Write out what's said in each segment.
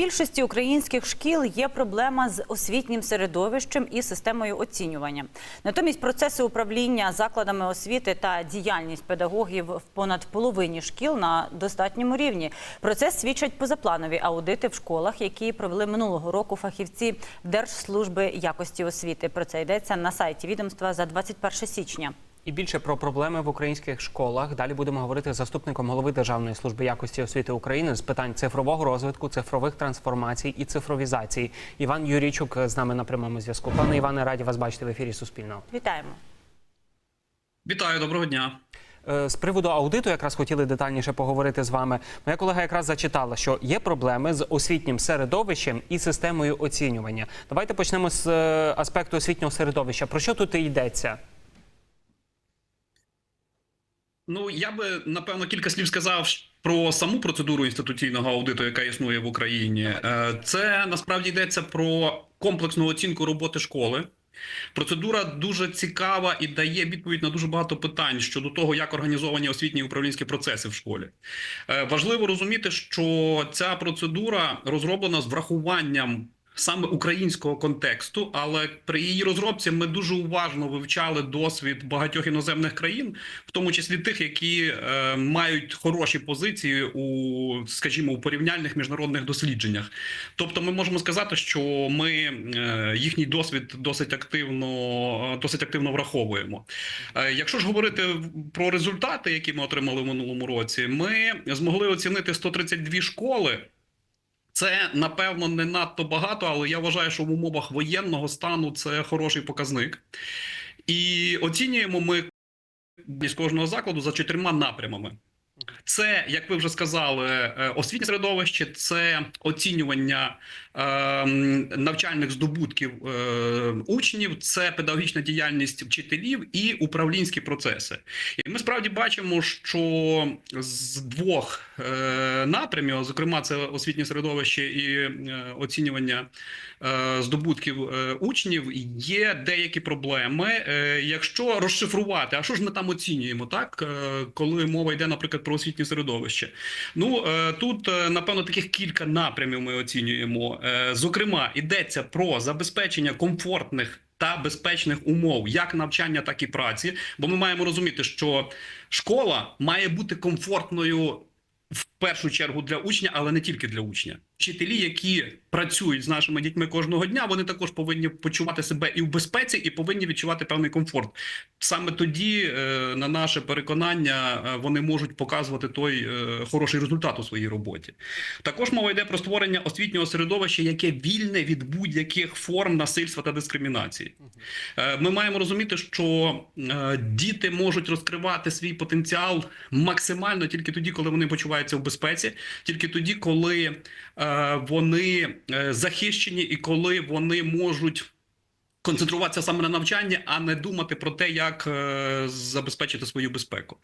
Більшості українських шкіл є проблема з освітнім середовищем і системою оцінювання. Натомість процеси управління закладами освіти та діяльність педагогів в понад половині шкіл на достатньому рівні. Про це свідчать позапланові аудити в школах, які провели минулого року фахівці Держслужби якості освіти. Про це йдеться на сайті відомства за 21 січня. І більше про проблеми в українських школах. Далі будемо говорити з заступником голови Державної служби якості освіти України з питань цифрового розвитку, цифрових трансформацій і цифровізації. Іван Юрійчук з нами на прямому зв'язку. Пане Іване, раді вас бачити в ефірі Суспільного. Вітаємо. Вітаю, доброго дня. Е, З приводу аудиту якраз хотіли детальніше поговорити з вами. Моя колега якраз зачитала, що є проблеми з освітнім середовищем і системою оцінювання. Давайте почнемо з е, аспекту освітнього середовища. Про що тут і йдеться? Ну я би напевно кілька слів сказав про саму процедуру інституційного аудиту, яка існує в Україні. Е, Це насправді йдеться про комплексну оцінку роботи школи. Процедура дуже цікава і дає відповідь на дуже багато питань щодо того, як організовані освітні управлінські процеси в школі. Е, Важливо розуміти, що ця процедура розроблена з врахуванням саме українського контексту, але при її розробці ми дуже уважно вивчали досвід багатьох іноземних країн, в тому числі тих, які е, мають хороші позиції у, скажімо, у порівняльних міжнародних дослідженнях. Тобто, ми можемо сказати, що ми е, їхній досвід досить активно, досить активно враховуємо. Е, Якщо ж говорити про результати, які ми отримали в минулому році, ми змогли оцінити 132 школи. Це напевно не надто багато, але я вважаю, що в умовах воєнного стану це хороший показник. І оцінюємо ми з кожного закладу за чотирма напрямами. Це, як ви вже сказали, е, освітнє середовище, це оцінювання е, навчальних здобутків е, учнів, це педагогічна діяльність вчителів і управлінські процеси. І ми справді бачимо, що з двох е, напрямів, зокрема, це освітнє середовище і е, оцінювання е, здобутків е, учнів, є деякі проблеми. Е, якщо розшифрувати, а що ж ми там оцінюємо, так е, коли мова йде, наприклад, про освітнє середовище. Ну е, тут е, напевно таких кілька напрямів ми оцінюємо. Е, Зокрема, йдеться про забезпечення комфортних. Та безпечних умов як навчання, так і праці. Бо ми маємо розуміти, що школа має бути комфортною в першу чергу для учня, але не тільки для учня. Вчителі, які працюють з нашими дітьми кожного дня, вони також повинні почувати себе і в безпеці, і повинні відчувати певний комфорт. Саме тоді, е, на наше переконання, е, вони можуть показувати той е, хороший результат у своїй роботі. Також мова йде про створення освітнього середовища, яке вільне від будь-яких форм насильства та дискримінації. Ми маємо розуміти, що діти можуть розкривати свій потенціал максимально тільки тоді, коли вони почуваються в безпеці, тільки тоді, коли е, вони е, захищені і коли вони можуть. Концентруватися саме на навчанні, а не думати про те, як е, забезпечити свою безпеку.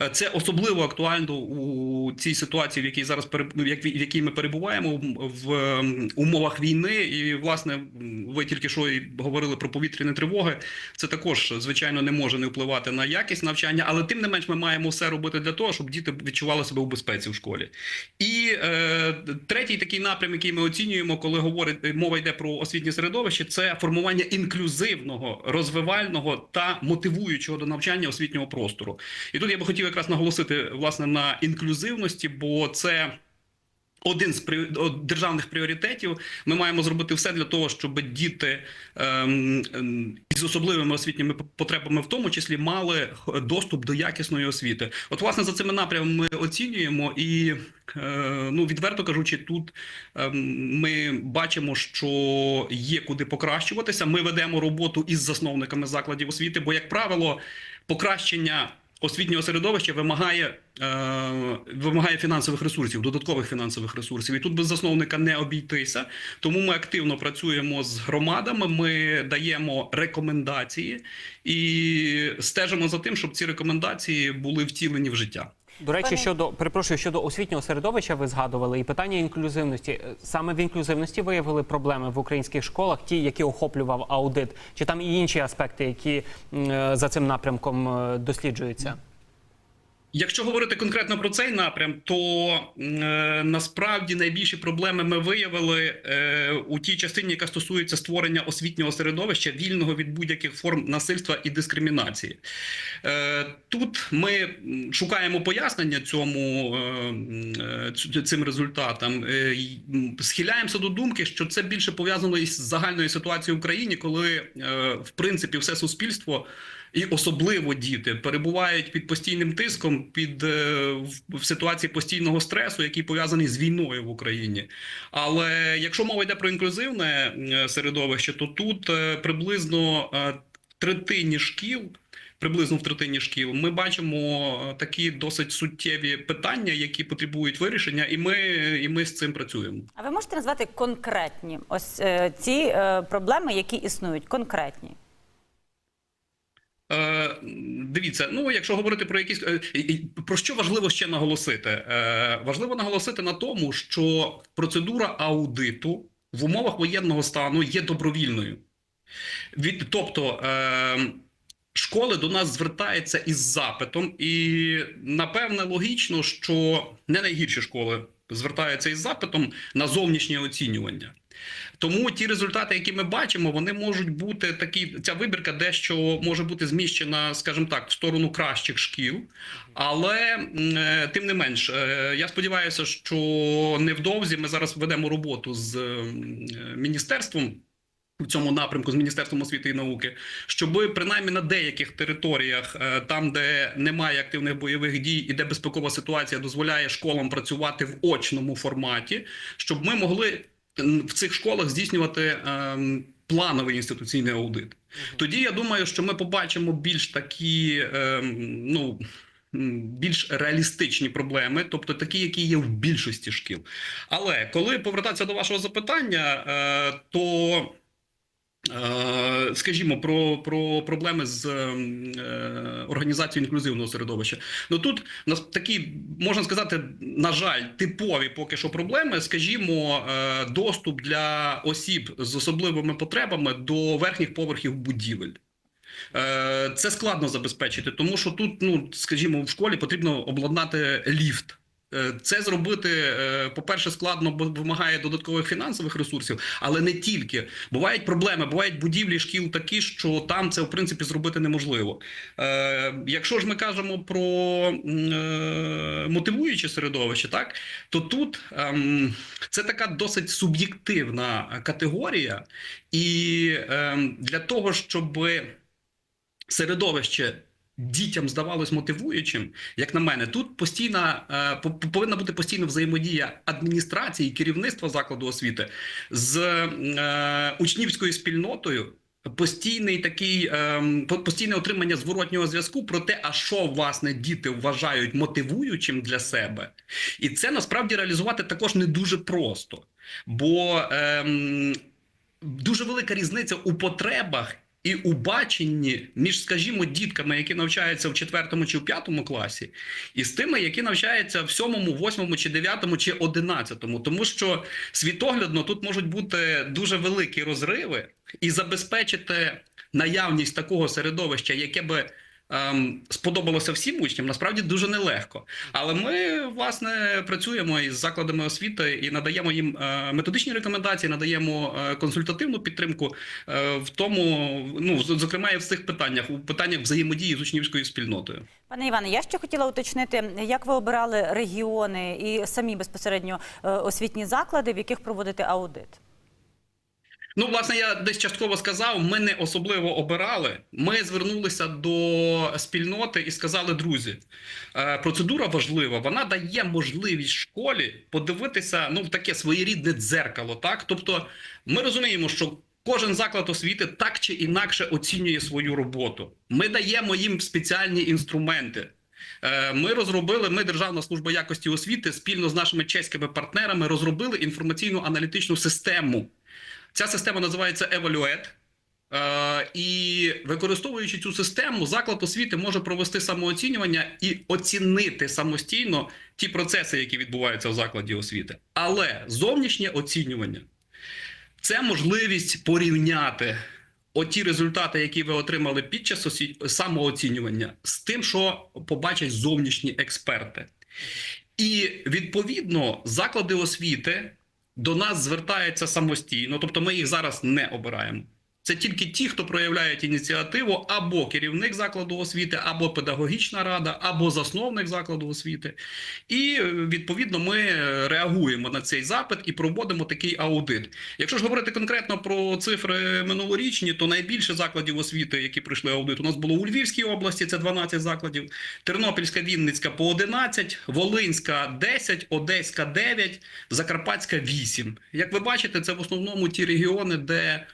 Е, Це особливо актуально у цій ситуації, в якій зараз ну, в якій ми перебуваємо в, умовах війни. І власне ви тільки що і говорили про повітряні тривоги. Це також звичайно не може не впливати на якість навчання, але тим не менш ми маємо все робити для того, щоб діти відчували себе у безпеці в школі. І е, третій такий напрям, який ми оцінюємо, коли говорить мова йде про освітнє середовище, це формування інклюзивного, розвивального та мотивуючого до навчання освітнього простору. І тут я би хотів якраз наголосити власне на інклюзивності, бо це. Один з державних пріоритетів ми маємо зробити все для того, щоб діти ем, ем, із особливими освітніми потребами, в тому числі, мали доступ до якісної освіти. От, власне, за цими напрямами ми оцінюємо, і е, ну відверто кажучи, тут ем, ми бачимо, що є куди покращуватися. Ми ведемо роботу із засновниками закладів освіти, бо, як правило, покращення освітнього середовища вимагає, е, вимагає фінансових ресурсів, додаткових фінансових ресурсів. І тут без засновника не обійтися. Тому ми активно працюємо з громадами. Ми даємо рекомендації і стежимо за тим, щоб ці рекомендації були втілені в життя. До речі, Пане- щодо перепрошую щодо освітнього середовища, ви згадували і питання інклюзивності. Е, Саме в інклюзивності виявили проблеми в українських школах, ті, які охоплював аудит, чи там і інші аспекти, які е, за цим напрямком е, досліджуються. Якщо говорити конкретно про цей напрям, то е, насправді найбільші проблеми ми виявили е, у тій частині, яка стосується створення освітнього середовища, вільного від будь-яких форм насильства і дискримінації. Е, тут ми шукаємо пояснення цьому е, е, цим результатам. Е, схиляємося до думки, що це більше пов'язано із загальною ситуацією в Україні, коли е, в принципі все суспільство і особливо діти перебувають під постійним тиском, під е, в- ситуації постійного стресу, який пов'язаний з війною в Україні. Але якщо мова йде про інклюзивне е, середовище, то тут е, приблизно третині шкіл. Приблизно в третині шкіл ми бачимо такі досить суттєві питання, які потребують вирішення, і ми, і ми з цим працюємо. А ви можете назвати конкретні ось ці проблеми, які існують, конкретні? Е, дивіться, ну якщо говорити про якісь е, про що важливо ще наголосити? Е, важливо наголосити на тому, що процедура аудиту в умовах воєнного стану є добровільною. Від, тобто школи до нас звертаються із запитом, і напевне логічно, що не найгірші школи звертаються із запитом на зовнішнє оцінювання. Тому ті результати, які ми бачимо, вони можуть бути такі. Ця вибірка дещо може бути зміщена, скажімо так, в сторону кращих шкіл. Але е, тим не менш, е, я сподіваюся, що невдовзі ми зараз ведемо роботу з е, міністерством. В цьому напрямку з міністерством освіти і науки, щоб принаймні на деяких територіях, там де немає активних бойових дій і де безпекова ситуація дозволяє школам працювати в очному форматі, щоб ми могли в цих школах здійснювати ем, плановий інституційний аудит. Тоді я думаю, що ми побачимо більш такі, ем, ну. Більш реалістичні проблеми, тобто такі, які є в більшості шкіл. Але коли повертатися до вашого запитання, е, то Скажімо про, про проблеми з ем, е, організацією інклюзивного середовища. Ну тут нас такі можна сказати, на жаль, типові поки що проблеми. Скажімо, е, доступ для осіб з особливими потребами до верхніх поверхів будівель. Е, Це складно забезпечити, тому що тут, ну скажімо, в школі потрібно обладнати ліфт. Е, Це зробити, е, по-перше, складно, бо вимагає додаткових фінансових ресурсів, але не тільки. Бувають проблеми, бувають будівлі шкіл такі, що там це в принципі зробити неможливо. Е, Якщо ж ми кажемо про мотивуюче середовище, так то тут ем, це така досить суб'єктивна категорія, і ем, для того, щоб середовище дітям здавалось мотивуючим, як на мене, тут постійна е, по- по- повинна бути постійна взаємодія адміністрації, керівництва закладу освіти з е, учнівською спільнотою. Постійний такий ем, постійне отримання зворотнього зв'язку про те, а що власне діти вважають мотивуючим для себе, і це насправді реалізувати також не дуже просто, бо ем, дуже велика різниця у потребах і у баченні між, скажімо, дітками, які навчаються в четвертому чи в п'ятому класі, і з тими, які навчаються в сьомому, восьмому чи дев'ятому чи одинадцятому, тому що світоглядно тут можуть бути дуже великі розриви, і забезпечити наявність такого середовища, яке би ем, сподобалося всім учням, насправді дуже нелегко. Але ми власне працюємо із закладами освіти і надаємо їм е, методичні рекомендації, надаємо е, консультативну підтримку е, в тому, ну зокрема і в цих питаннях, у питаннях взаємодії з учнівською спільнотою. Пане Іване, я ще хотіла уточнити, як ви обирали регіони і самі безпосередньо освітні заклади, в яких проводите аудит? Ну, власне, я десь частково сказав, ми не особливо обирали. Ми звернулися до спільноти і сказали: друзі, е, процедура важлива, вона дає можливість школі подивитися ну, в таке своєрідне дзеркало. Так? Тобто, ми розуміємо, що. Кожен заклад освіти так чи інакше оцінює свою роботу. Ми даємо їм спеціальні інструменти. Е, Ми розробили, ми Державна служба якості освіти спільно з нашими чеськими партнерами розробили інформаційну аналітичну систему. Ця система називається Evaluate. Е, І використовуючи цю систему, заклад освіти може провести самооцінювання і оцінити самостійно ті процеси, які відбуваються в закладі освіти. Але зовнішнє оцінювання це можливість порівняти оті результати, які ви отримали під час самооцінювання, з тим, що побачать зовнішні експерти. І відповідно заклади освіти до нас звертаються самостійно, тобто ми їх зараз не обираємо. Це тільки ті, хто проявляють ініціативу, або керівник закладу освіти, або педагогічна рада, або засновник закладу освіти. І е, відповідно ми е, реагуємо на цей запит і проводимо такий аудит. Якщо ж говорити конкретно про цифри минулорічні, то найбільше закладів освіти, які пройшли аудит, у нас було у Львівській області, це 12 закладів, Тернопільська, Вінницька по 11, Волинська 10, Одеська 9, Закарпатська 8. Як ви бачите, це в основному ті регіони, де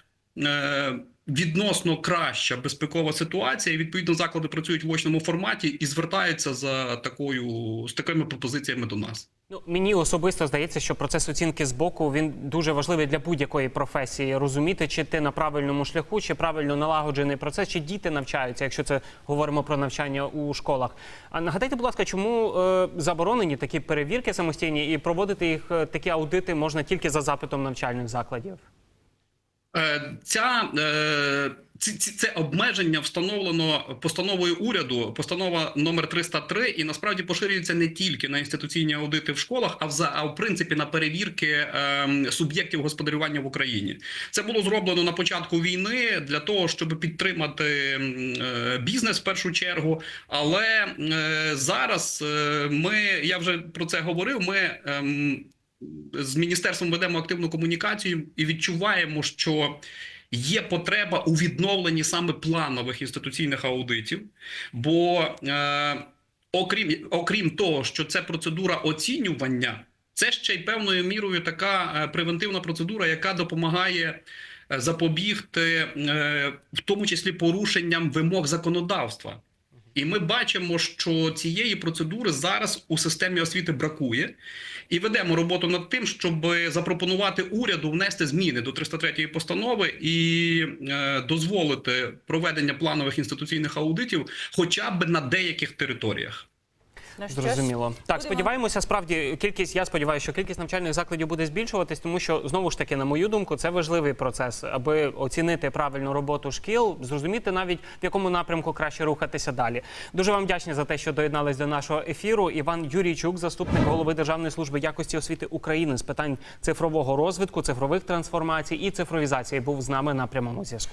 відносно краща безпекова ситуація, і відповідно заклади працюють в очному форматі і звертаються за такою з такими пропозиціями до нас. Ну, мені особисто здається, що процес оцінки з боку він дуже важливий для будь-якої професії. Розуміти, чи ти на правильному шляху, чи правильно налагоджений процес, чи діти навчаються, якщо це говоримо про навчання у школах. А нагадайте, будь ласка, чому е, заборонені такі перевірки самостійні і проводити їх е, такі аудити можна тільки за запитом навчальних закладів? Е, Ця е, це обмеження встановлено постановою уряду, постанова номер 303, і насправді поширюється не тільки на інституційні аудити в школах, а в а в принципі на перевірки е, суб'єктів господарювання в Україні. Це було зроблено на початку війни для того, щоб підтримати е, бізнес в першу чергу. Але зараз ми я вже про це говорив. Ми ем, з міністерством ведемо активну комунікацію і відчуваємо, що є потреба у відновленні саме планових інституційних аудитів. Бо е, окрім, окрім того, що це процедура оцінювання, це ще й певною мірою така е, превентивна процедура, яка допомагає е, запобігти, е, в тому числі порушенням вимог законодавства. І ми бачимо, що цієї процедури зараз у системі освіти бракує, і ведемо роботу над тим, щоб запропонувати уряду внести зміни до 303 постанови і е, дозволити проведення планових інституційних аудитів, хоча б на деяких територіях. Ну, що ж, Зрозуміло. Так, будемо- сподіваємося, справді кількість. Я сподіваюся, що кількість навчальних закладів буде збільшуватись, тому що знову ж таки, на мою думку, це важливий процес, аби оцінити правильну роботу шкіл, зрозуміти навіть в якому напрямку краще рухатися далі. Дуже вам вдячні за те, що доєднались до нашого ефіру. Іван Юрійчук, заступник голови Державної служби якості освіти України з питань цифрового розвитку, цифрових трансформацій і цифровізації, був з нами на прямому зв'язку.